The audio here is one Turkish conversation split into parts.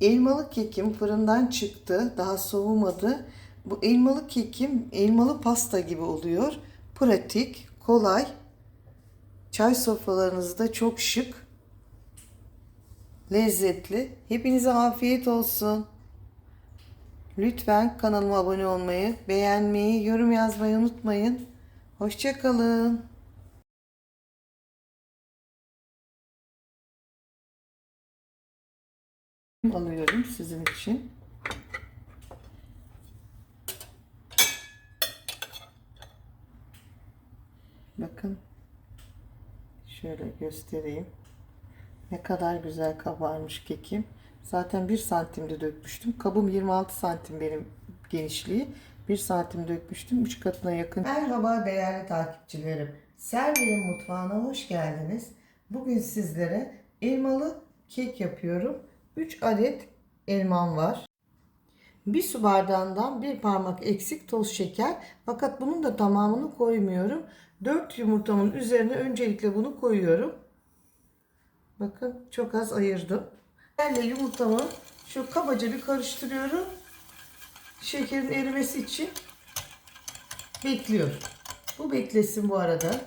Elmalı kekim fırından çıktı. Daha soğumadı. Bu elmalı kekim elmalı pasta gibi oluyor. Pratik, kolay. Çay sofralarınızda çok şık. Lezzetli. Hepinize afiyet olsun. Lütfen kanalıma abone olmayı, beğenmeyi, yorum yazmayı unutmayın. Hoşçakalın. Alıyorum sizin için. Bakın. Şöyle göstereyim. Ne kadar güzel kabarmış kekim. Zaten 1 santimde dökmüştüm. Kabım 26 santim benim genişliği. 1 santim dökmüştüm. 3 katına yakın. Merhaba değerli takipçilerim. Server'in mutfağına hoş geldiniz. Bugün sizlere elmalı kek yapıyorum. 3 adet elmam var. Bir su bardağından bir parmak eksik toz şeker. Fakat bunun da tamamını koymuyorum. 4 yumurtamın üzerine öncelikle bunu koyuyorum. Bakın çok az ayırdım. Şekerle yumurtamı şu kabaca bir karıştırıyorum. Şekerin erimesi için bekliyor. Bu beklesin bu arada.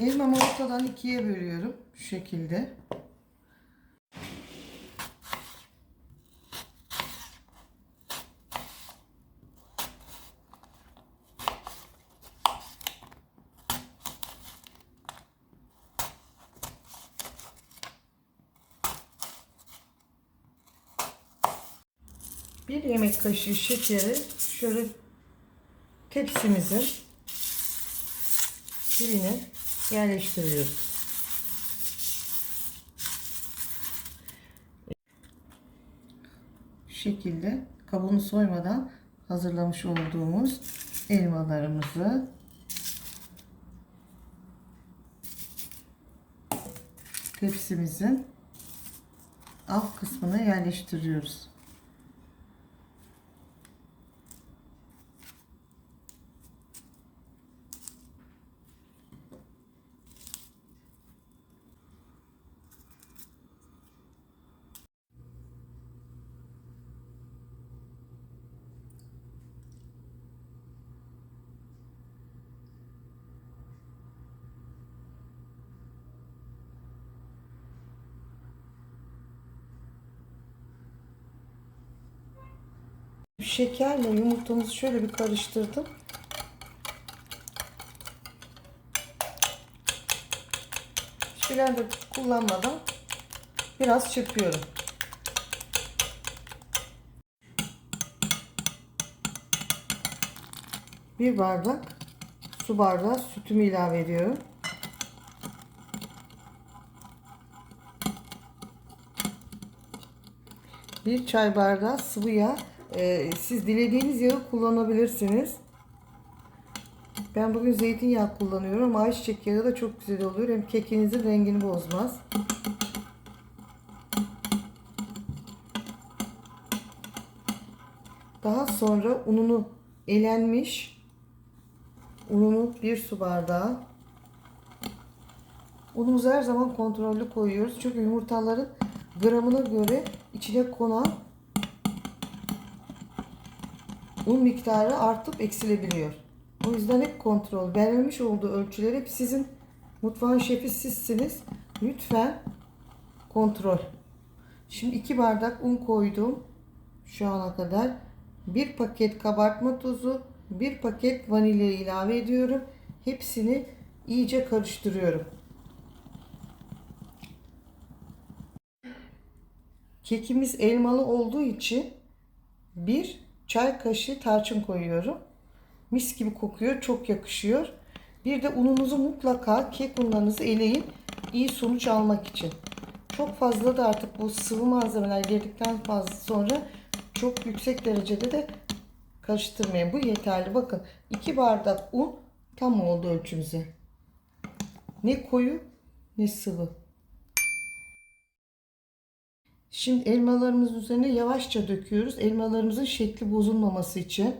Elmamı ortadan ikiye bölüyorum. Şu şekilde. Bir yemek kaşığı şekeri şöyle tepsimizin birine yerleştiriyoruz. Şekilde kabuğunu soymadan hazırlamış olduğumuz elmalarımızı tepsimizin alt kısmına yerleştiriyoruz. Şekerle yumurtamızı şöyle bir karıştırdım. Blender kullanmadan biraz çırpıyorum. Bir bardak su bardağı sütümü ilave ediyorum. Bir çay bardağı sıvı yağ. Ee, siz dilediğiniz yağı kullanabilirsiniz. Ben bugün zeytinyağı kullanıyorum ayçiçek yağı da çok güzel oluyor. Hem kekinizin rengini bozmaz. Daha sonra ununu elenmiş ununu bir su bardağı unumuzu her zaman kontrollü koyuyoruz. Çünkü yumurtaların gramına göre içine konan un miktarı artıp eksilebiliyor. O yüzden hep kontrol. Verilmiş olduğu ölçüler hep sizin mutfağın şefi sizsiniz. Lütfen kontrol. Şimdi iki bardak un koydum. Şu ana kadar. Bir paket kabartma tozu, bir paket vanilya ilave ediyorum. Hepsini iyice karıştırıyorum. Kekimiz elmalı olduğu için bir çay kaşığı tarçın koyuyorum. Mis gibi kokuyor, çok yakışıyor. Bir de ununuzu mutlaka kek unlarınızı eleyin iyi sonuç almak için. Çok fazla da artık bu sıvı malzemeler girdikten fazla sonra çok yüksek derecede de karıştırmayın. Bu yeterli. Bakın 2 bardak un tam oldu ölçümüze. Ne koyu ne sıvı. Şimdi elmalarımızın üzerine yavaşça döküyoruz. Elmalarımızın şekli bozulmaması için.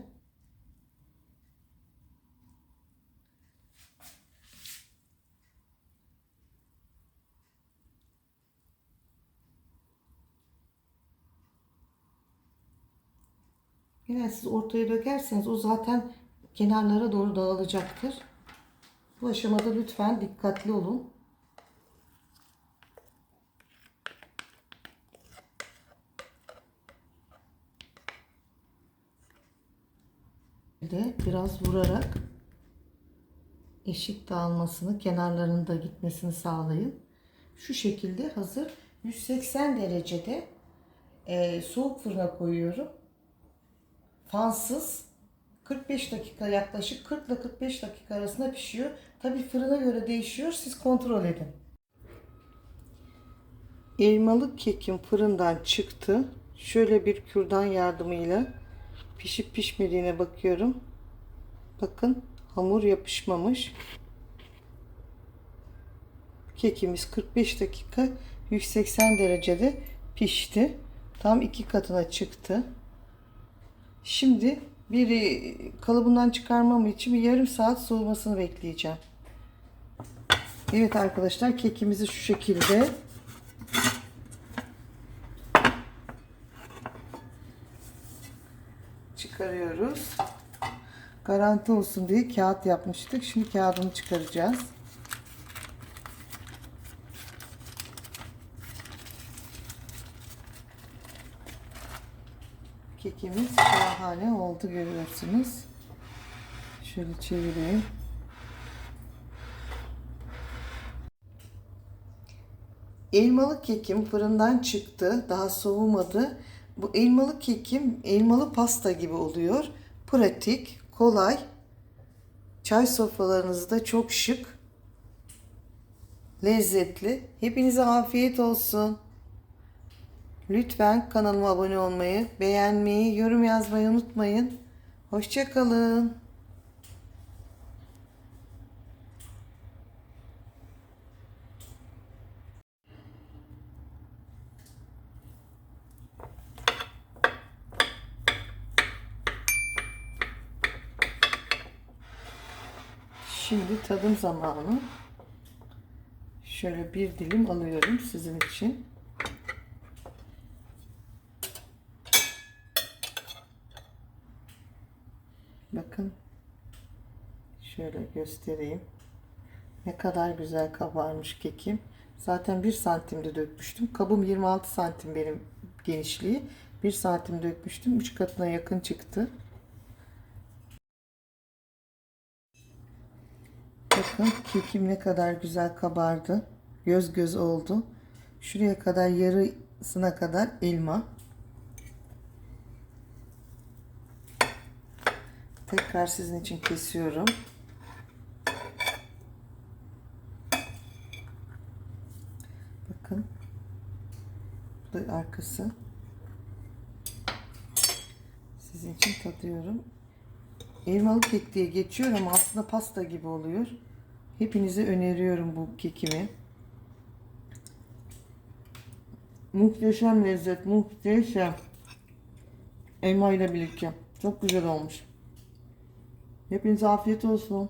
Yine siz ortaya dökerseniz o zaten kenarlara doğru dağılacaktır. Bu aşamada lütfen dikkatli olun. De biraz vurarak eşit dağılmasını, kenarlarının da gitmesini sağlayın. Şu şekilde hazır 180 derecede e, soğuk fırına koyuyorum. Fansız 45 dakika yaklaşık 40 ile 45 dakika arasında pişiyor. Tabi fırına göre değişiyor. Siz kontrol edin. Elmalı kekim fırından çıktı. Şöyle bir kürdan yardımıyla pişip pişmediğine bakıyorum. Bakın hamur yapışmamış. Kekimiz 45 dakika 180 derecede pişti. Tam iki katına çıktı. Şimdi bir e, kalıbından çıkarmam için bir yarım saat soğumasını bekleyeceğim. Evet arkadaşlar kekimizi şu şekilde çıkarıyoruz. Garanti olsun diye kağıt yapmıştık. Şimdi kağıdını çıkaracağız. Kekimiz şahane oldu görüyorsunuz. Şöyle çevireyim. Elmalı kekim fırından çıktı. Daha soğumadı. Bu elmalı kekim elmalı pasta gibi oluyor. Pratik, kolay. Çay sofralarınızda çok şık. Lezzetli. Hepinize afiyet olsun. Lütfen kanalıma abone olmayı, beğenmeyi, yorum yazmayı unutmayın. Hoşçakalın. Şimdi tadım zamanı. Şöyle bir dilim alıyorum sizin için. Bakın. Şöyle göstereyim. Ne kadar güzel kabarmış kekim. Zaten 1 santimde dökmüştüm. Kabım 26 santim benim genişliği. 1 santim dökmüştüm. 3 katına yakın çıktı. Bakın kekim ne kadar güzel kabardı. Göz göz oldu. Şuraya kadar yarısına kadar elma. Tekrar sizin için kesiyorum. Bakın. Bu da arkası. Sizin için tadıyorum. Elmalı kek diye geçiyor ama aslında pasta gibi oluyor. Hepinize öneriyorum bu kekimi. Muhteşem lezzet, muhteşem. Elma ile birlikte. Çok güzel olmuş. Hepinize afiyet olsun.